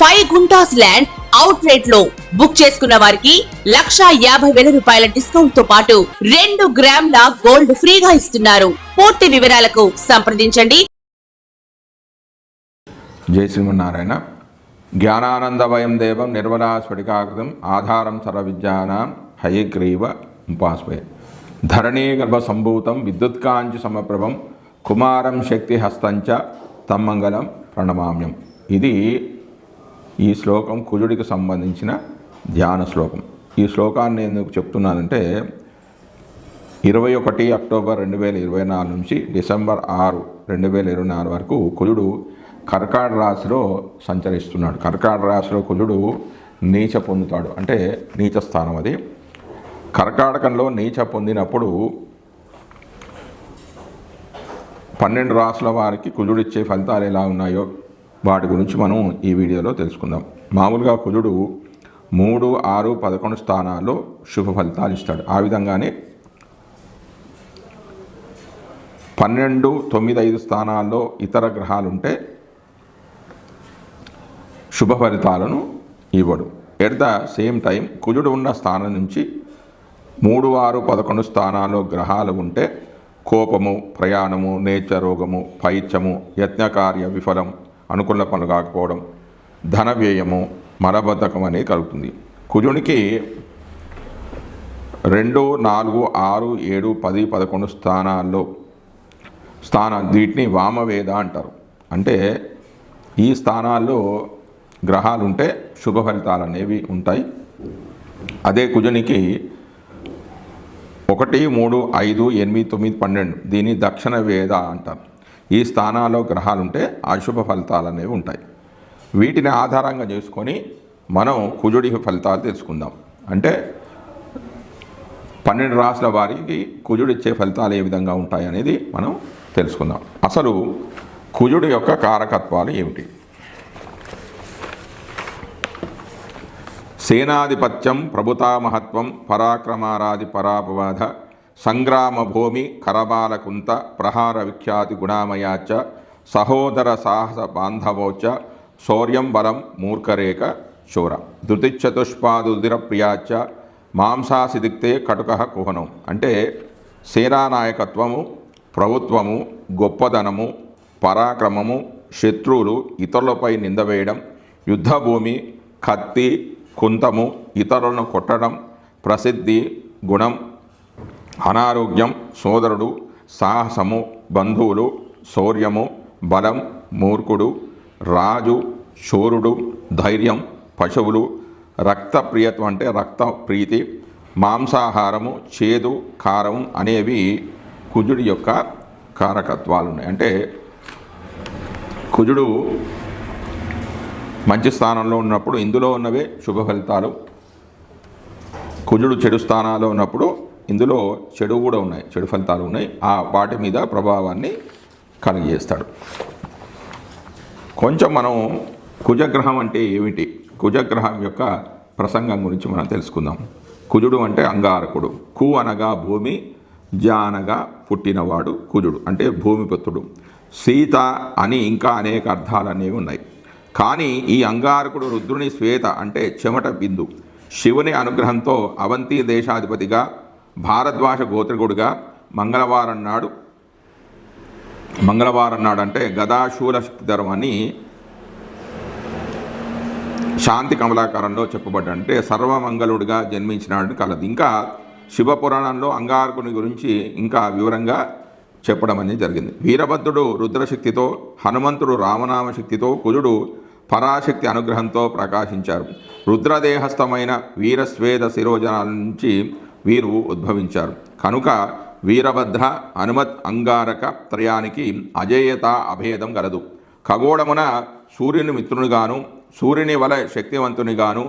Five guntas land out రేట్లో book చేసుకున్న వారికి లక్షా యాభై వేల రూపాయల డిస్కౌంట్తో పాటు రెండు గ్రాముల గోల్డ్ ఫ్రీగా ఇస్తున్నారు. పూర్తి వివరాలకు సంప్రదించండి. జై శ్రీమన్నారాయణ. జ్ఞానానందమయం దేవం నిర్మలా స్ఫటికాకృతం ఆధారం సర్వవిద్యానాం హయగ్రీవ ఉపాస్వయ ధరణీ గర్భ సంభూతం విద్యుత్కాంచి సమప్రభం కుమారం శక్తి హస్తంచ తమ్మంగళం ప్రణమామ్యం. ఇది ఈ శ్లోకం కుజుడికి సంబంధించిన ధ్యాన శ్లోకం. ఈ శ్లోకాన్ని ఎందుకు చెప్తున్నానంటే ఇరవై ఒకటి అక్టోబర్ రెండు వేల ఇరవై నాలుగు నుంచి డిసెంబర్ ఆరు రెండు వేల ఇరవై నాలుగు వరకు కుజుడు కర్కాట రాశిలో సంచరిస్తున్నాడు. కర్కాట రాశిలో కుజుడు నీచ పొందుతాడు. అంటే నీచ స్థానం అది. కర్కాటకంలో నీచ పొందినప్పుడు పన్నెండు రాసుల వారికి కుజుడు ఇచ్చే ఫలితాలు ఎలా ఉన్నాయో వాటి గురించి మనం ఈ వీడియోలో తెలుసుకుందాం. మామూలుగా కుజుడు మూడు ఆరు పదకొండు స్థానాల్లో శుభ ఫలితాలు ఇస్తాడు. ఆ విధంగానే పన్నెండు తొమ్మిది ఐదు స్థానాల్లో ఇతర గ్రహాలు ఉంటే శుభ ఫలితాలను ఇవ్వడు. ఎట్ ద సేమ్ టైం కుజుడు ఉన్న స్థానం నుంచి మూడు ఆరు పదకొండు స్థానాల్లో గ్రహాలు ఉంటే కోపము ప్రయాణము నేచ రోగము పైత్యము యజ్ఞకార్య విఫలం అనుకున్న పనులు కాకపోవడం ధన వ్యయము మలబద్ధకం అనేది కలుగుతుంది. కుజునికి రెండు నాలుగు ఆరు ఏడు పది పదకొండు స్థానాల్లో స్థానాలు వీటిని వామవేద అంటారు. అంటే ఈ స్థానాల్లో గ్రహాలు ఉంటే శుభ ఫలితాలు అనేవి ఉంటాయి. అదే కుజునికి ఒకటి మూడు ఐదు ఎనిమిది తొమ్మిది పన్నెండు దీన్ని దక్షిణ వేద అంటారు. ఈ స్థానాల్లో గ్రహాలు ఉంటే అశుభ ఫలితాలు అనేవి ఉంటాయి. వీటిని ఆధారంగా చేసుకొని మనం కుజుడి ఫలితాలు తెలుసుకుందాం. అంటే పన్నెండు రాసుల వారికి కుజుడు ఇచ్చే ఫలితాలు ఏ విధంగా ఉంటాయి అనేది మనం తెలుసుకుందాం. అసలు కుజుడి యొక్క కారకత్వాలు ఏమిటి? సేనాధిపత్యం ప్రభుతామహత్వం పరాక్రమారాది పరాపవాద సంగ్రామ భూమి కరబాలకుంత ప్రహార విఖ్యాతి గుణామయాచ సహోదర సాహస బాంధవోచ శౌర్యం బలం మూర్ఖరేఖ శూర. ధృతిచతుష్పాదుదిర ప్రియాచ మాంసాసిదిక్తే కటుక కుహనం. అంటే సేనానాయకత్వము ప్రభుత్వము గొప్పదనము పరాక్రమము శత్రువులు ఇతరులపై నిందవేయడం యుద్ధభూమి కత్తి కుంతము ఇతరులను కొట్టడం ప్రసిద్ధి గుణం అనారోగ్యం సోదరుడు సాహసము బంధువులు శౌర్యము బలం మూర్ఖుడు రాజు శూరుడు ధైర్యం పశువులు రక్త ప్రియత్వం అంటే రక్త ప్రీతి మాంసాహారము చేదు కారం అనేవి కుజుడి యొక్క కారకత్వాలు ఉన్నాయి. అంటే కుజుడు మంచి స్థానంలో ఉన్నప్పుడు ఇందులో ఉన్నవే శుభ ఫలితాలు. కుజుడు చెడు స్థానాల్లో ఉన్నప్పుడు ఇందులో చెడు కూడా ఉన్నాయి చెడు ఫలితాలు ఉన్నాయి. ఆ వాటి మీద ప్రభావాన్ని కలిగజేస్తాడు. కొంచెం మనం కుజగ్రహం అంటే ఏమిటి? కుజగ్రహం యొక్క ప్రసంగం గురించి మనం తెలుసుకుందాం. కుజుడు అంటే అంగారకుడు. కు అనగా భూమి జానగా అనగా పుట్టినవాడు కుజుడు అంటే భూమిపుత్రుడు సీత అని ఇంకా అనేక అర్థాలు అనేవి ఉన్నాయి. కానీ ఈ అంగారకుడు రుద్రుని శ్వేత అంటే చెమట బిందు. శివుని అనుగ్రహంతో అవంతి దేశాధిపతిగా భారద్వాజ గోత్రికుడుగా మంగళవారం నాడు మంగళవారం నాడు అంటే గదాశూల శక్తిధరం శాంతి కమలాకారంలో చెప్పబడ్డ అంటే సర్వమంగళుడిగా జన్మించినాడు కలదు. ఇంకా శివపురాణంలో అంగారకుని గురించి ఇంకా వివరంగా చెప్పడం అనేది జరిగింది. వీరభద్రుడు రుద్రశక్తితో హనుమంతుడు రామనామ శక్తితో కుజుడు పరాశక్తి అనుగ్రహంతో ప్రకాశించారు. రుద్రదేహస్థమైన వీరస్వేద శిరోజనాల నుంచి వీరు ఉద్భవించారు. కనుక వీరభద్ర హనుమత్ అంగారక త్రయానికి అజేయత అభేదం గలదు. ఖగోళమున సూర్యుని మిత్రునిగాను సూర్యుని వల శక్తివంతునిగాను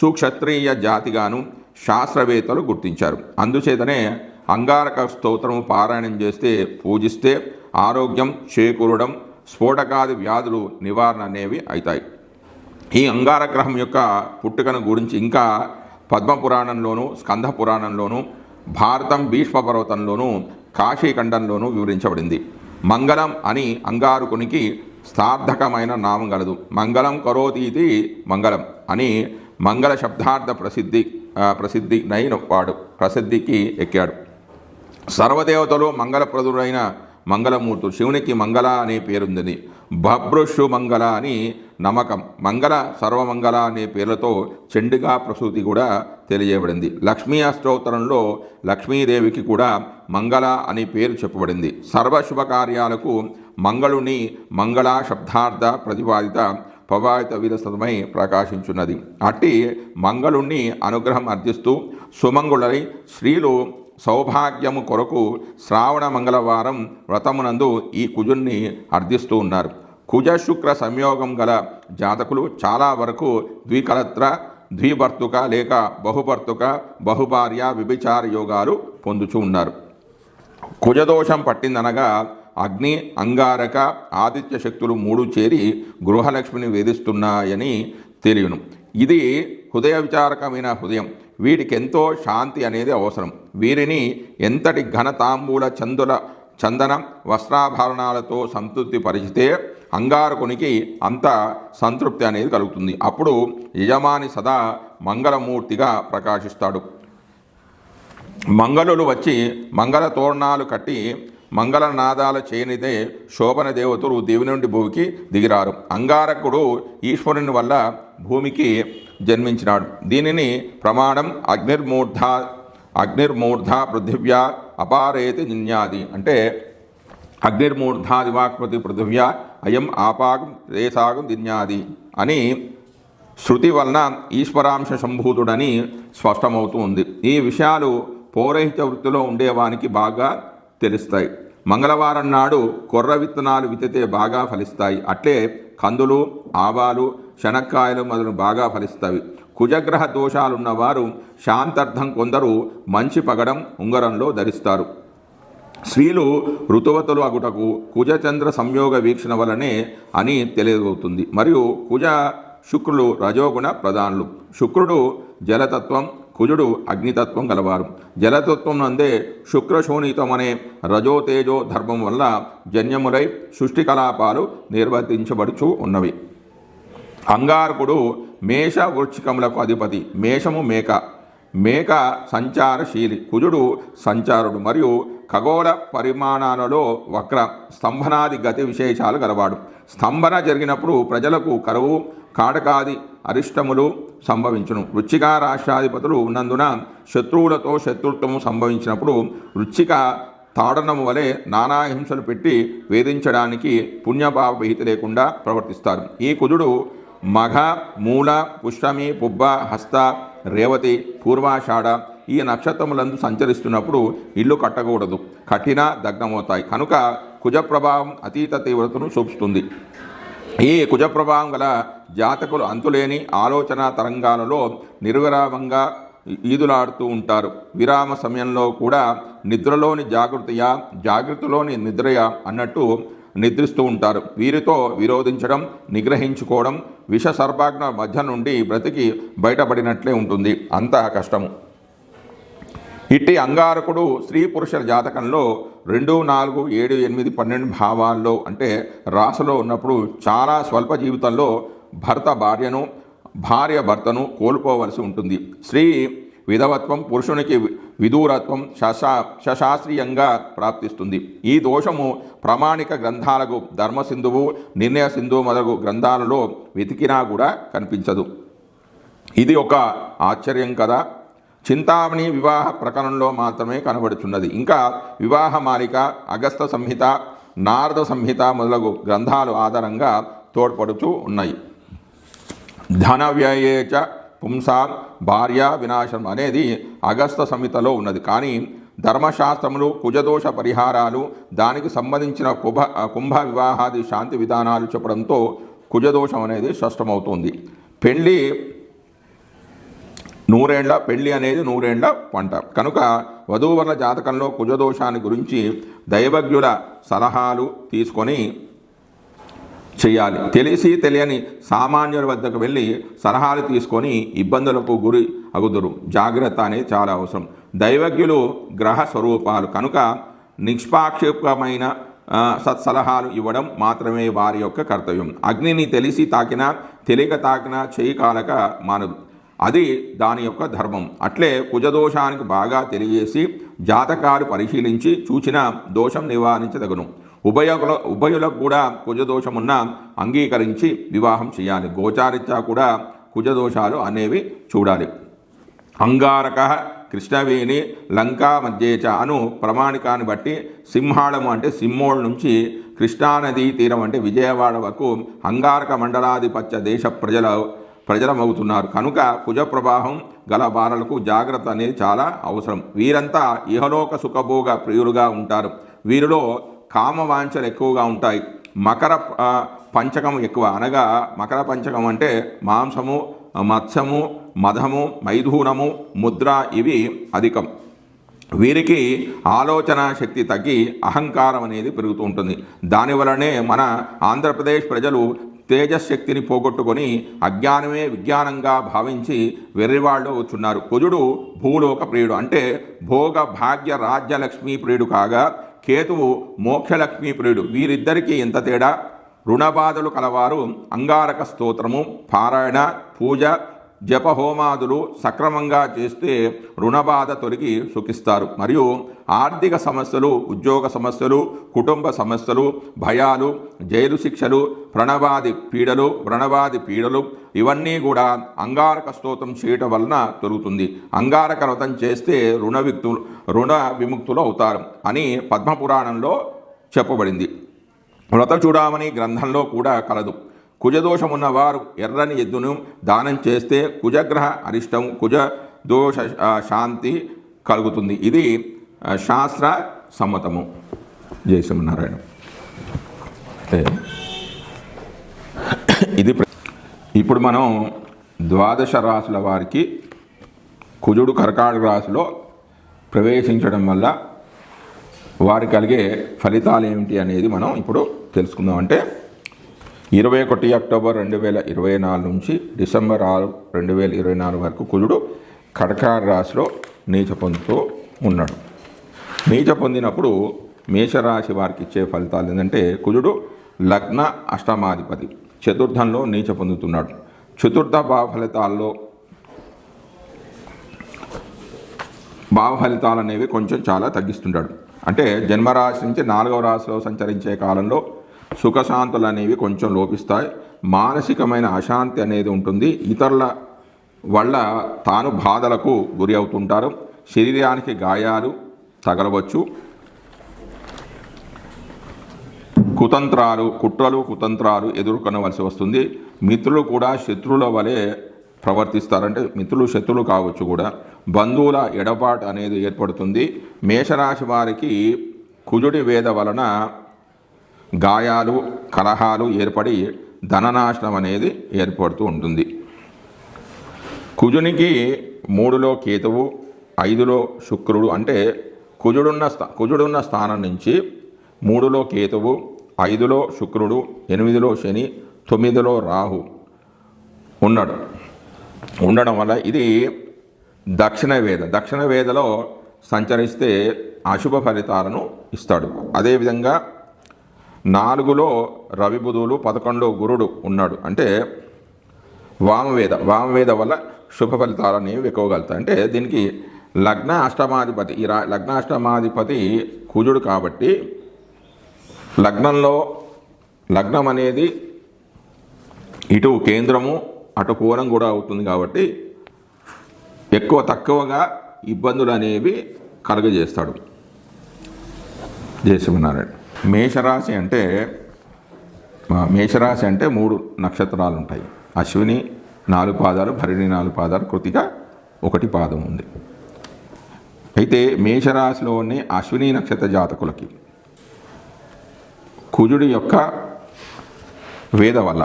సుక్షత్రియ జాతిగాను శాస్త్రవేత్తలు గుర్తించారు. అందుచేతనే అంగారక స్తోత్రము పారాయణం చేస్తే పూజిస్తే ఆరోగ్యం చేకూరడం స్ఫోటకాది వ్యాధులు నివారణ అనేవి అవుతాయి. ఈ అంగారగ్రహం యొక్క పుట్టుకను గురించి ఇంకా పద్మపురాణంలోనూ స్కంద పురాణంలోనూ భారతం భీష్మపర్వతంలోనూ కాశీఖండంలోనూ వివరించబడింది. మంగళం అని అంగారకునికి సార్థకమైన నామం గలదు మంగళం కరోతి ఇది మంగళం అని మంగళ శబ్దార్థ ప్రసిద్ధి ప్రసిద్ధి నైన వాడు ప్రసిద్ధికి ఎక్కాడు. సర్వదేవతలు మంగళప్రదుడైన మంగళమూర్తుడు శివునికి మంగళ అనే పేరుంది భబ్రుషు మంగళ అని నమ్మకం మంగళ సర్వమంగళ అనే పేర్లతో చెండుగా ప్రసూతి కూడా తెలియబడింది లక్ష్మీ అష్టోత్తరంలో లక్ష్మీదేవికి కూడా మంగళ అనే పేరు చెప్పబడింది. సర్వశుభ కార్యాలకు మంగళుని మంగళ శబ్దార్థ ప్రతిపాదిత పవాయిత విరసమై ప్రకాశించున్నది. అట్టి మంగళుణ్ణి అనుగ్రహం అర్థిస్తూ సుమంగుళై స్త్రీలు సౌభాగ్యము కొరకు శ్రావణ మంగళవారం వ్రతమునందు ఈ కుజుణ్ణి అర్థిస్తూ ఉన్నారు. కుజ శుక్ర సంయోగం గల జాతకులు చాలా వరకు ద్వికలత్ర ద్విభర్తుక లేక బహుభర్తుక బహుభార్య విభిచార యోగాలు పొందుచూ ఉన్నారు. కుజదోషం పట్టిందనగా అగ్ని అంగారక ఆదిత్య శక్తులు మూడు చేరి గృహలక్ష్మిని వేధిస్తున్నాయని తెలియను. ఇది హృదయ విచారకమైన హృదయం. వీటికి ఎంతో శాంతి అనేది అవసరం. వీరిని ఎంతటి ఘనతాంబూల చందుల చందన వస్త్రాభరణాలతో సంతృప్తి పరిచితే అంగారకునికి అంత సంతృప్తి అనేది కలుగుతుంది. అప్పుడు యజమాని సదా మంగళమూర్తిగా ప్రకాశిస్తాడు. మంగళులు వచ్చి మంగళ తోరణాలు కట్టి మంగళనాదాల చేయనిదే శోభన దేవతలు దేవి నుండి భూమికి దిగిరారు. అంగారకుడు ఈశ్వరుని వల్ల భూమికి జన్మించినాడు. దీనిని ప్రమాణం అగ్నిర్మూర్ధ అగ్నిర్మూర్ధ పృథివ్యా అపారేతి నిన్యాది అంటే అగ్నిర్మూర్ధాదివాక్పతి పృథివ్యా అయం ఆపాగం రేసాగం దిన్యాది అని శృతి వలన ఈశ్వరాంశ సంభూతుడని స్పష్టమవుతూ ఉంది. ఈ విషయాలు పౌరహిత వృత్తిలో ఉండేవానికి బాగా తెలుస్తాయి. మంగళవారం నాడు కొర్ర విత్తనాలు విత్తితే బాగా ఫలిస్తాయి. అట్లే కందులు ఆవాలు శనక్కాయలు మొదలు బాగా ఫలిస్తాయి. కుజగ్రహ దోషాలున్నవారు శాంతార్థం కొందరు మంచి పగడం ఉంగరంలో ధరిస్తారు. స్త్రీలు ఋతువతులు అగుటకు కుజచంద్ర సంయోగ వీక్షణ వలనే అని తెలియవుతుంది మరియు కుజ శుక్రులు రజోగుణ ప్రధానులు. శుక్రుడు జలతత్వం కుజుడు అగ్నితత్వం గలవారు. జలతత్వం నందే శుక్రశోణితం అనే రజోతేజో ధర్మం వల్ల జన్యములై సృష్టి కలాపాలు నిర్వర్తించబడుచు ఉన్నవి. అంగారకుడు మేష వృక్షికములకు అధిపతి మేషము మేక. మేక సంచారశీలి కుజుడు సంచారుడు మరియు ఖగోళ పరిమాణాలలో వక్ర స్తంభనాది గతి విశేషాలు గలవాడు. స్తంభన జరిగినప్పుడు ప్రజలకు కరువు కాటకాది అరిష్టములు సంభవించును. వృచ్చిక రాష్ట్రాధిపతులు ఉన్నందున శత్రువులతో శత్రుత్వము సంభవించినప్పుడు వృచ్చిక తాడనము వలె నానా హింసలు పెట్టి వేధించడానికి పుణ్యపాప విహిత లేకుండా ప్రవర్తిస్తారు. ఈ కుజుడు మఘ మూల పుష్పమి పుబ్బ హస్త రేవతి పూర్వాషాఢ ఈ నక్షత్రములందు సంచరిస్తున్నప్పుడు ఇల్లు కట్టకూడదు. కఠిన దగ్నమవుతాయి కనుక కుజ ప్రభావం అతీత తీవ్రతను చూపుతుంది. ఈ కుజ ప్రభావం గల జాతకులు అంతులేని ఆలోచన తరంగాలలో నిర్విరామంగా ఈదులాడుతూ ఉంటారు. విరామ సమయంలో కూడా నిద్రలోని జాగృతియా జాగృతిలోని నిద్రయా అన్నట్టు నిద్రిస్తూ ఉంటారు. వీరితో విరోధించడం నిగ్రహించుకోవడం విష సర్పాగ్న మధ్య నుండి బ్రతికి బయటపడినట్లే ఉంటుంది. అంత కష్టము. ఇట్టి అంగారకుడు స్త్రీ పురుషుల జాతకంలో రెండు నాలుగు ఏడు ఎనిమిది పన్నెండు భావాల్లో అంటే రాసులో ఉన్నప్పుడు చాలా స్వల్ప జీవితంలో భర్త భార్యను భార్య భర్తను కోల్పోవలసి ఉంటుంది. స్త్రీ విధవత్వం పురుషునికి విదూరత్వం శశా శశాస్త్రీయంగా ప్రాప్తిస్తుంది. ఈ దోషము ప్రామాణిక గ్రంథాలకు ధర్మసింధువు నిర్ణయ సింధువు మొదలగు గ్రంథాలలో వెతికినా కూడా కనిపించదు. ఇది ఒక ఆశ్చర్యం కదా. చింతామణి వివాహ ప్రకరణంలో మాత్రమే కనబడుచున్నది. ఇంకా వివాహ మాలిక అగస్త సంహిత నారద సంహిత మొదలగు గ్రంథాలు ఆధారంగా తోడ్పడుతూ ఉన్నాయి. ధన వ్యయేచ పుంసా భార్య వినాశం అనేది అగస్త సంహితలో ఉన్నది. కానీ ధర్మశాస్త్రములు కుజదోష పరిహారాలు దానికి సంబంధించిన కుభ కుంభ వివాహాది శాంతి విధానాలు చెప్పడంతో కుజదోషం అనేది స్పష్టమవుతుంది. పెళ్ళి నూరేండ్ల పెళ్ళి అనేది నూరేండ్ల పంట. కనుక వధూవరుల జాతకంలో కుజదోషాన్ని గురించి దైవజ్ఞుల సలహాలు తీసుకొని చేయాలి. తెలిసి తెలియని సామాన్యుల వద్దకు వెళ్ళి సలహాలు తీసుకొని ఇబ్బందులకు గురి అగుదురు. జాగ్రత్త అనేది చాలా అవసరం. దైవజ్ఞులు గ్రహ స్వరూపాలు. కనుక నిష్పాక్షికమైన సత్సలహాలు ఇవ్వడం మాత్రమే వారి యొక్క కర్తవ్యం. అగ్నిని తెలిసి తాకినా తెలియక తాకినా చేయి కాలక మానదు. అది దాని యొక్క ధర్మం. అట్లే కుజదోషానికి బాగా తెలియజేసి జాతకాలు పరిశీలించి చూచిన దోషం నివారించదగను. ఉభయకుల ఉభయులకు కూడా కుజదోషమున్న అంగీకరించి వివాహం చేయాలి. గోచారిత్యా కూడా కుజదోషాలు అనేవి చూడాలి. అంగారక కృష్ణవేణి లంకా మధ్యేచ అను ప్రమాణికాన్ని బట్టి సింహాళము అంటే సింహోళ నుంచి కృష్ణానదీ తీరం అంటే విజయవాడ వరకు అంగారక మండలాధిపత్య దేశ ప్రజల ప్రజలమవుతున్నారు కనుక కుజ ప్రవాహం గల బాలలకు జాగ్రత్త అనేది చాలా అవసరం. వీరంతా ఇహలోక సుఖభోగ ప్రియులుగా ఉంటారు. వీరిలో కామవాంఛలు ఎక్కువగా ఉంటాయి. మకర పంచకం ఎక్కువ. అనగా మకర పంచకం అంటే మాంసము మత్స్యము మధము మైథూనము ముద్ర ఇవి అధికం. వీరికి ఆలోచన శక్తి తగ్గి అహంకారం అనేది పెరుగుతూ ఉంటుంది. దానివలనే మన ఆంధ్రప్రదేశ్ ప్రజలు తేజశక్తిని పోగొట్టుకొని అజ్ఞానమే విజ్ఞానంగా భావించి వెర్రివాళ్ళు వచ్చున్నారు కుజుడు భూలోక ప్రియుడు. అంటే భోగ భాగ్య రాజ్యలక్ష్మీ ప్రియుడు కాగా కేతువు మోక్షలక్ష్మీ ప్రియుడు. వీరిద్దరికీ ఎంత తేడా? రుణబాధలు కలవారు అంగారక స్తోత్రము పారాయణ పూజ జపహోమాదులు సక్రమంగా చేస్తే రుణబాధ తొలగి సుఖిస్తారు. మరియు ఆర్థిక సమస్యలు ఉద్యోగ సమస్యలు కుటుంబ సమస్యలు భయాలు జైలు శిక్షలు ప్రణవాది పీడలు వ్రణవాది పీడలు ఇవన్నీ కూడా అంగారక స్తోత్రం చేయటం వలన తొలుగుతుంది. అంగారక వ్రతం చేస్తే రుణ విక్తులు రుణ విముక్తులు అవుతారు అని పద్మపురాణంలో చెప్పబడింది. వ్రత చూడమని గ్రంథంలో కూడా కలదు. కుజదోషమున్న వారు ఎర్రని ఎద్దును దానం చేస్తే కుజగ్రహ అరిష్టం కుజ దోష శాంతి కలుగుతుంది. ఇది శాస్త్ర సమ్మతము. జై ఇది ప్ర- ఇప్పుడు మనం ద్వాదశ రాసుల వారికి కుజుడు కర్కాటక రాశిలో ప్రవేశించడం వల్ల వారి కలిగే ఫలితాలు ఏమిటి అనేది మనం ఇప్పుడు తెలుసుకుందాం. అంటే ఇరవై ఒకటి అక్టోబర్ రెండు వేల ఇరవై నాలుగు నుంచి డిసెంబర్ ఆరు రెండు వేల ఇరవై నాలుగు వరకు కుజుడు కటకార రాశిలో నీచ పొందుతూ ఉన్నాడు. నీచ పొందినప్పుడు మేషరాశి వారికి ఇచ్చే ఫలితాలు ఏంటంటే కుజుడు లగ్న అష్టమాధిపతి చతుర్థంలో నీచ పొందుతున్నాడు. చతుర్థ భావ ఫలితాల్లో భావ ఫలితాలు అనేవి కొంచెం చాలా తగ్గిస్తుంటాడు. అంటే జన్మరాశి నుంచి నాలుగవ రాశిలో సంచరించే కాలంలో సుఖశాంతులు అనేవి కొంచెం లోపిస్తాయి. మానసికమైన అశాంతి అనేది ఉంటుంది. ఇతరుల వల్ల తాను బాధలకు గురి అవుతుంటారు. శరీరానికి గాయాలు తగలవచ్చు. కుతంత్రాలు కుట్రలు కుతంత్రాలు ఎదుర్కొనవలసి వస్తుంది. మిత్రులు కూడా శత్రువుల వలె ప్రవర్తిస్తారంటే మిత్రులు శత్రులు కావచ్చు కూడా. బంధువుల ఎడబాటు అనేది ఏర్పడుతుంది. మేషరాశి వారికి కుజుడి వేద వలన గాయాలు కలహాలు ఏర్పడి ధననాశనం అనేది ఏర్పడుతూ ఉంటుంది. కుజునికి మూడులో కేతువు ఐదులో శుక్రుడు అంటే కుజుడున్న స్థా కుజుడున్న స్థానం నుంచి మూడులో కేతువు ఐదులో శుక్రుడు ఎనిమిదిలో శని తొమ్మిదిలో రాహు ఉన్నాడు. ఉండడం వల్ల ఇది దక్షిణ వేద దక్షిణ వేదలో సంచరిస్తే అశుభ ఫలితాలను ఇస్తాడు. అదేవిధంగా నాలుగులో రవి బుధువులు గురుడు ఉన్నాడు. అంటే వామవేద వామవేద వల్ల శుభ ఫలితాలు అనేవి ఎక్కువగలుగుతాయి అంటే దీనికి లగ్న అష్టమాధిపతి ఈ రా లగ్న అష్టమాధిపతి కుజుడు కాబట్టి లగ్నంలో లగ్నం అనేది ఇటు కేంద్రము అటు కోణం కూడా అవుతుంది కాబట్టి ఎక్కువ తక్కువగా ఇబ్బందులు అనేవి కలుగజేస్తాడు జయశ్రీనారాయణ మేషరాశి అంటే మేషరాశి అంటే మూడు నక్షత్రాలు ఉంటాయి అశ్విని నాలుగు పాదాలు భరిణి నాలుగు పాదాలు కృతిక ఒకటి పాదం ఉంది. అయితే మేషరాశిలోని అశ్విని నక్షత్ర జాతకులకి కుజుడి యొక్క వేద వల్ల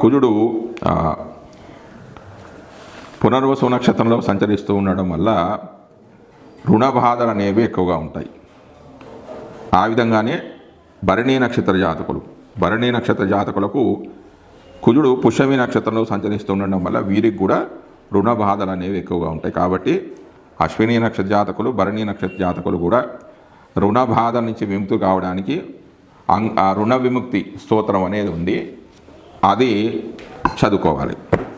కుజుడు పునర్వసు నక్షత్రంలో సంచరిస్తూ ఉండడం వల్ల రుణ బాధలు అనేవి ఎక్కువగా ఉంటాయి. ఆ విధంగానే భరణీ నక్షత్ర జాతకులు. భరణీ నక్షత్ర జాతకులకు కుజుడు పుష్యమి నక్షత్రంలో సంచరిస్తూ ఉండడం వల్ల వీరికి కూడా రుణ బాధలు అనేవి ఎక్కువగా ఉంటాయి. కాబట్టి అశ్విని నక్షత్ర జాతకులు భరణీ నక్షత్ర జాతకులు కూడా రుణ బాధల నుంచి విముక్తి కావడానికి అం- ఆ రుణ విముక్తి స్తోత్రం అనేది ఉంది. అది చదువుకోవాలి.